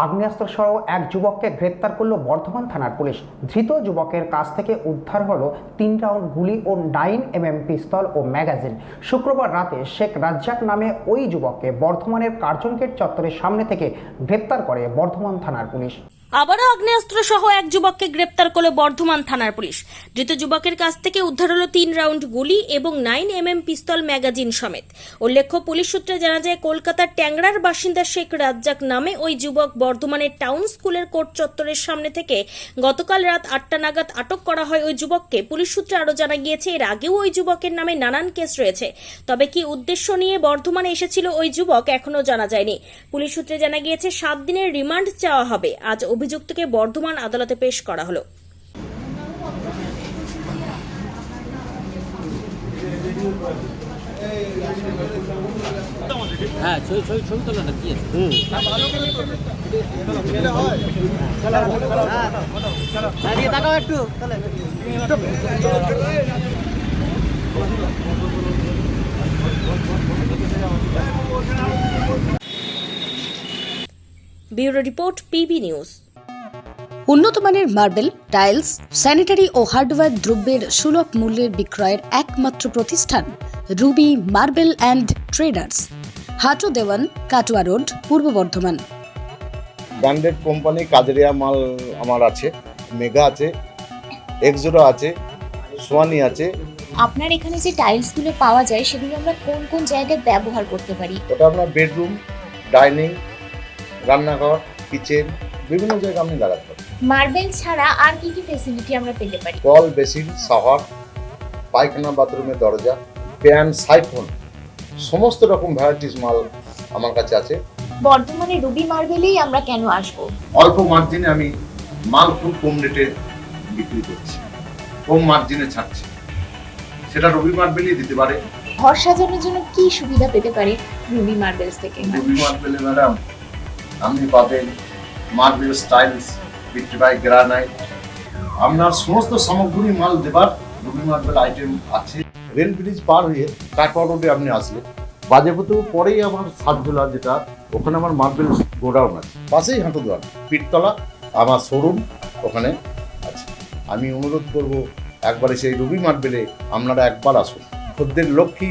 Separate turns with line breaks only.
আগ্নেয়াস্ত্র সহ এক যুবককে গ্রেপ্তার করল বর্ধমান থানার পুলিশ। ধৃত যুবকের কাছ থেকে উদ্ধার হলো তিন রাউন্ড গুলি ও নাইন এমএম পিস্তল ও ম্যাগাজিন। শুক্রবার রাতে শেখ রাজ্জাক নামে ওই যুবককে বর্ধমানের কার্জন গেট চত্বরের সামনে থেকে গ্রেপ্তার করে বর্ধমান থানার পুলিশ।
আবারও আগ্নেয়াস্ত্র সহ এক যুবককে গ্রেপ্তার করল বর্ধমান থানার পুলিশ। ধৃত যুবকের কাছ থেকে উদ্ধার হলো তিন রাউন্ড গুলি এবং নাইন এমএম পিস্তল ম্যাগাজিন সমেত। উল্লেখ্য, পুলিশ সূত্রে জানা যায়, কলকাতার ট্যাংরার বাসিন্দা শেখ রাজ্জাক নামে ওই যুবক বর্ধমানের টাউন স্কুলের কোর্ট চত্বরের সামনে থেকে গতকাল রাত আটটা নাগাদ আটক করা হয় ওই যুবককে। পুলিশ সূত্রে আরও জানা গিয়েছে, এর আগেও ওই যুবকের নামে নানান কেস রয়েছে। তবে কি উদ্দেশ্য নিয়ে বর্ধমানে এসেছিল ওই যুবক এখনও জানা যায়নি। পুলিশ সূত্রে জানা গিয়েছে, সাত দিনের রিমান্ড চাওয়া হবে। আজ অভিযুক্তকে বর্ধমান আদালতে পেশ করা হলো।
হ্যাঁ ছবি ছবি ছবি তোলা না কি আছে? হ্যাঁ একটু।
Bureau report PB news.
উন্নতমানের মার্বেল টাইলস স্যানিটারি ও হার্ডওয়্যার দ্রব্যের সুলভ মূল্যের বিক্রয়ের একমাত্র প্রতিষ্ঠান Ruby marble and traders. Hatu Dewan Katwa road Purba Bardhaman.
Branded company Kajaria মাল আমার আছে মেগা আছে এক্সোরো আছে সোয়ানি আছে।
আপনার এখানে যে টাইলসগুলো পাওয়া যায় সেগুলো আমরা কোন কোন জায়গায় ব্যবহার করতে পারি?
ওটা আপনার বেডরুম ডাইনিং রান্নাঘর কিচেন বিভিন্ন জায়গায় আপনি লাগাতে পারেন।
মার্বেল ছাড়া আর কি কি ফেসিলিটি আমরা পেতে পারি?
কল বেসিন শাওয়ার পায়খানা বাথরুমের দরজা প্যান সাইফোন সমস্ত রকম ভ্যারাইটিস মাল আমার কাছে আছে।
বর্ধমানে রুবি মার্বেলেই আমরা কেন আসব?
অল্প মার্জিনে আমি মাল খুব কম রেটে বিক্রি করছি। কম মার্জিনে ছাড়ছি। সেটা রবি মার্বেলই দিতে পারে।
ঘর সাজানোর জন্য কি সুবিধা পেতে পারে রুবি মার্বেলস থেকে?
রুবি মার্বেলে ম্যাডাম আপনি পাবেন মার্বেল স্টাইলস বিক্রিবাই গ্রানাইট আপনার সমস্ত সামগ্রী মাল দেবার রুবি মার্বেল আইটেম আছে। রেল ব্রিজ পার হয়ে কাটোয়া রোডে আপনি আসলে বাজেপুতু পরেই আমার সাতজোলা যেটা, ওখানে আমার মার্বেল গোডাউন আছে। পাশেই হাঁটু দোয়ান পিঠতলা, আমার শোরুম ওখানে আছে। আমি অনুরোধ করব, একবারে সেই রুবি মার্বেলে আপনারা একবার আসুন। খদ্দের লক্ষ্মী